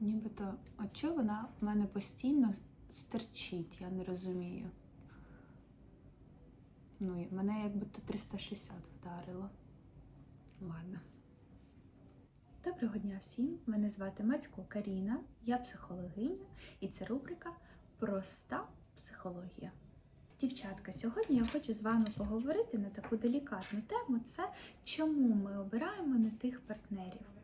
Нібито, от чого вона в мене постійно стерчить, я не розумію. Ну, мене як будто 360 вдарило. Ладно. Доброго дня всім! Мене звати Мацько Каріна, я психологиня, і це рубрика Проста психологія. Дівчатка, сьогодні я хочу з вами поговорити на таку делікатну тему: це чому ми обираємо не тих партнерів.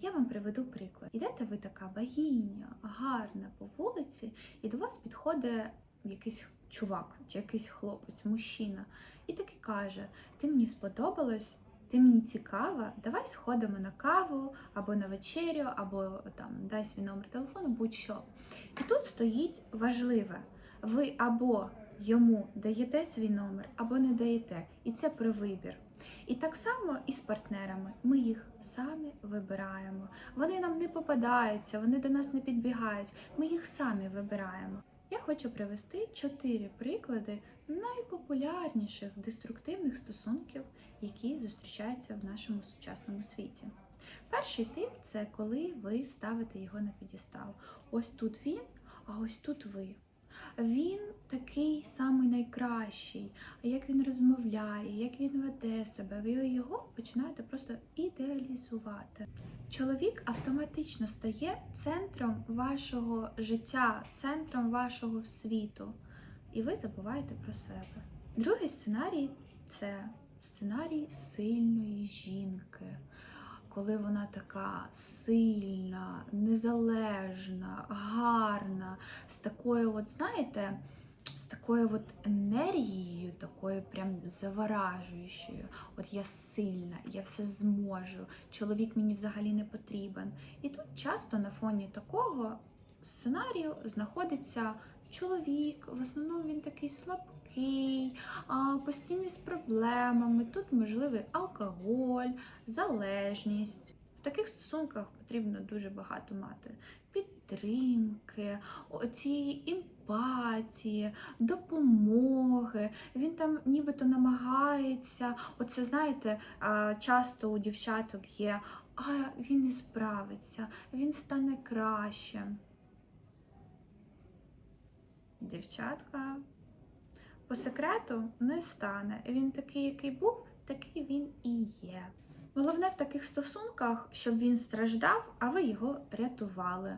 Я вам приведу приклад. Ідете ви така багіння, гарна по вулиці, і до вас підходить якийсь чувак чи якийсь хлопець, мужчина, і такий каже: Ти мені сподобалась, ти мені цікава, давай сходимо на каву або на вечерю, або там дай свій номер телефону, будь-що. І тут стоїть важливе: ви або йому даєте свій номер, або не даєте. І це про вибір. І так само і з партнерами. Ми їх самі вибираємо. Вони нам не попадаються, вони до нас не підбігають. Ми їх самі вибираємо. Я хочу привести чотири приклади найпопулярніших деструктивних стосунків, які зустрічаються в нашому сучасному світі. Перший тип це коли ви ставите його на підістал. Ось тут він, а ось тут ви. Він такий самий найкращий, як він розмовляє, як він веде себе, ви його починаєте просто ідеалізувати. Чоловік автоматично стає центром вашого життя, центром вашого світу, і ви забуваєте про себе. Другий сценарій це сценарій сильної жінки коли вона така сильна, незалежна, гарна, з такою, от, знаєте, з такою от енергією, такою прям заворажуючою. От я сильна, я все зможу, чоловік мені взагалі не потрібен. І тут часто на фоні такого сценарію знаходиться чоловік, в основному він такий слабкий, а, постійний з проблемами. Тут можливий алкоголь, залежність. В таких стосунках потрібно дуже багато мати підтримки, цієї емпатії, допомоги. Він там нібито намагається. Оце, знаєте, часто у дівчаток є, а він не справиться, він стане кращим. Дівчатка, по секрету не стане. Він такий, який був, такий він і є. Головне в таких стосунках, щоб він страждав, а ви його рятували.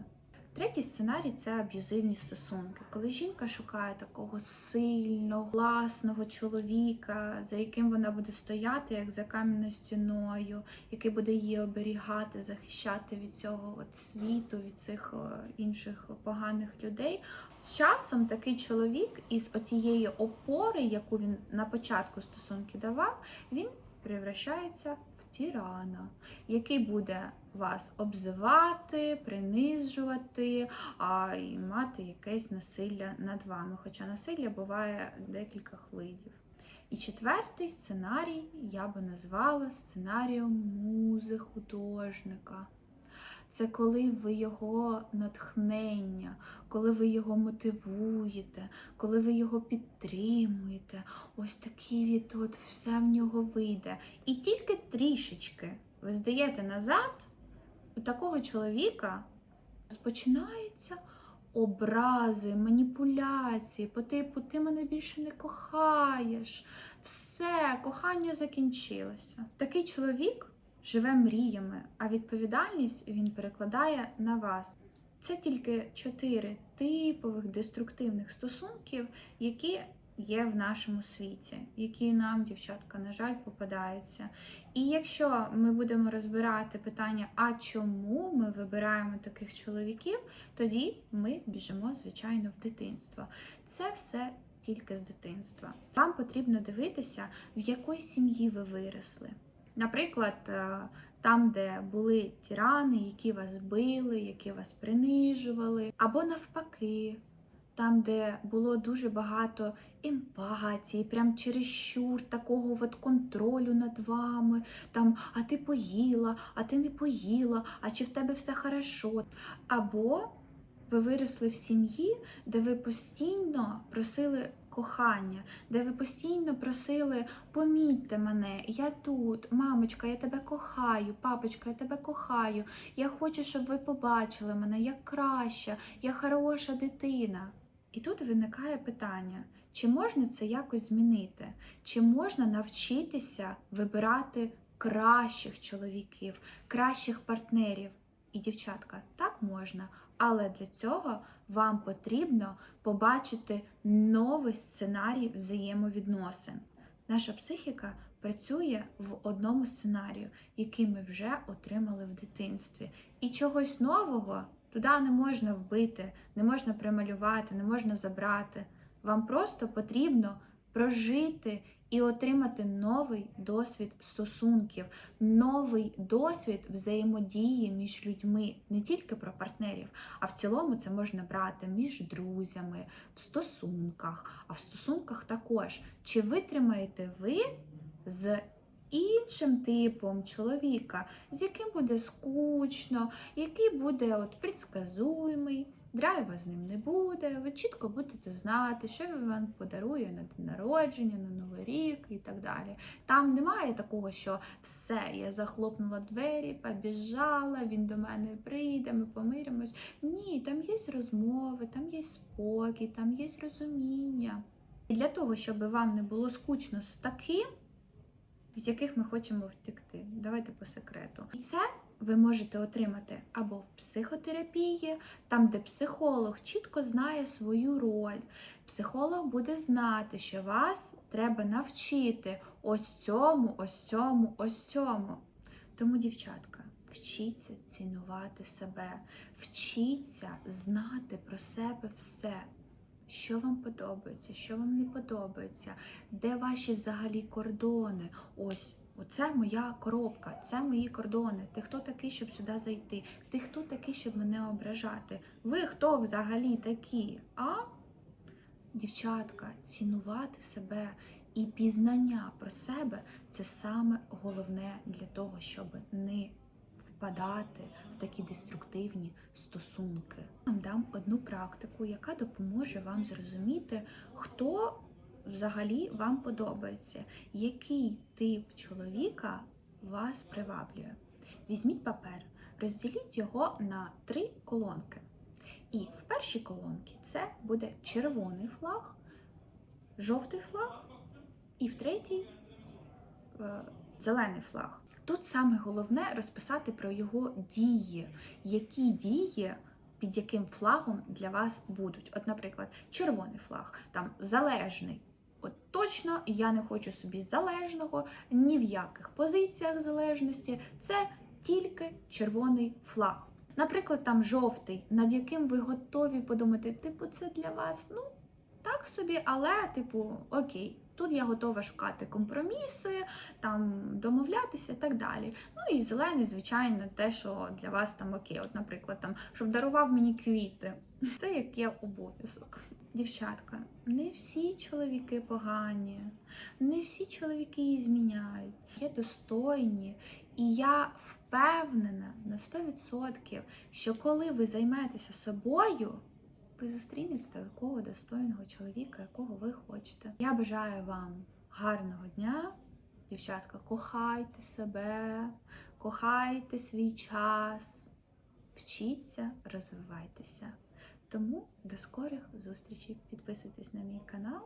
Третій сценарій це аб'юзивні стосунки, коли жінка шукає такого сильного, власного чоловіка, за яким вона буде стояти, як за кам'яною стіною, який буде її оберігати, захищати від цього от світу, від цих інших поганих людей. З часом такий чоловік із отієї опори, яку він на початку стосунки давав, він превращається в тирана, який буде вас обзивати, принижувати а і мати якесь насилля над вами. Хоча насилля буває декілька видів. І четвертий сценарій я би назвала сценарієм музи художника. Це коли ви його натхнення, коли ви його мотивуєте, коли ви його підтримуєте. Ось такий від от все в нього вийде. І тільки трішечки ви здаєте назад, у такого чоловіка розпочинаються образи, маніпуляції, по типу ти мене більше не кохаєш. Все, кохання закінчилося. Такий чоловік живе мріями, а відповідальність він перекладає на вас. Це тільки чотири типових деструктивних стосунків, які є в нашому світі, які нам, дівчатка, на жаль, попадаються. І якщо ми будемо розбирати питання, а чому ми вибираємо таких чоловіків, тоді ми біжимо, звичайно, в дитинство. Це все тільки з дитинства. Вам потрібно дивитися, в якої сім'ї ви виросли. Наприклад, там, де були тирани, які вас били, які вас принижували, або навпаки, там, де було дуже багато емпатії, прям чересчур такого от контролю над вами, там, а ти поїла, а ти не поїла, а чи в тебе все хорошо. Або ви виросли в сім'ї, де ви постійно просили кохання, де ви постійно просили помітьте мене, я тут, мамочка, я тебе кохаю, папочка, я тебе кохаю. Я хочу, щоб ви побачили мене, я краща, я хороша дитина. І тут виникає питання: чи можна це якось змінити? Чи можна навчитися вибирати кращих чоловіків, кращих партнерів? І дівчатка, так можна, але для цього вам потрібно побачити новий сценарій взаємовідносин. Наша психіка працює в одному сценарію, який ми вже отримали в дитинстві. І чогось нового туди не можна вбити, не можна прималювати, не можна забрати. Вам просто потрібно прожити і отримати новий досвід стосунків, новий досвід взаємодії між людьми, не тільки про партнерів, а в цілому це можна брати між друзями, в стосунках, а в стосунках також. Чи витримаєте ви з іншим типом чоловіка, з яким буде скучно, який буде от предсказуємий, драйва з ним не буде, ви чітко будете знати, що він вам подарує на день народження, на Новий рік і так далі. Там немає такого, що все, я захлопнула двері, побіжала, він до мене прийде, ми помиримось. Ні, там є розмови, там є спокій, там є розуміння. І для того, щоб вам не було скучно з таким, від яких ми хочемо втекти. Давайте по секрету. І це ви можете отримати або в психотерапії, там, де психолог чітко знає свою роль. Психолог буде знати, що вас треба навчити ось цьому, ось цьому, ось цьому. Тому, дівчатка, вчіться цінувати себе, вчіться знати про себе все. Що вам подобається, що вам не подобається, де ваші взагалі кордони? Ось, оце моя коробка, це мої кордони. Ти хто такий, щоб сюди зайти? Ти хто такий, щоб мене ображати? Ви хто взагалі такі? А? Дівчатка, цінувати себе і пізнання про себе це саме головне для того, щоб не впадати в такі деструктивні стосунки. Вам дам одну практику, яка допоможе вам зрозуміти, хто взагалі вам подобається, який тип чоловіка вас приваблює. Візьміть папер, розділіть його на три колонки. І в першій колонці це буде червоний флаг, жовтий флаг, і в третій е, зелений флаг. Тут саме головне розписати про його дії, які дії під яким флагом для вас будуть. От, наприклад, червоний флаг, там залежний. От точно я не хочу собі залежного, ні в яких позиціях залежності. Це тільки червоний флаг. Наприклад, там жовтий, над яким ви готові подумати, типу, це для вас, ну, так собі, але, типу, окей, тут я готова шукати компроміси, там домовлятися і так далі. Ну і зелений, звичайно, те, що для вас там окей. От, наприклад, там, щоб дарував мені квіти. Це як є обов'язок. Дівчатка, не всі чоловіки погані, не всі чоловіки її зміняють. Є достойні, і я впевнена на 100%, що коли ви займетеся собою, ви зустрінете такого достойного чоловіка, якого ви хочете. Я бажаю вам гарного дня. Дівчатка, кохайте себе, кохайте свій час, вчіться, розвивайтеся. Тому до скорих зустрічей. Підписуйтесь на мій канал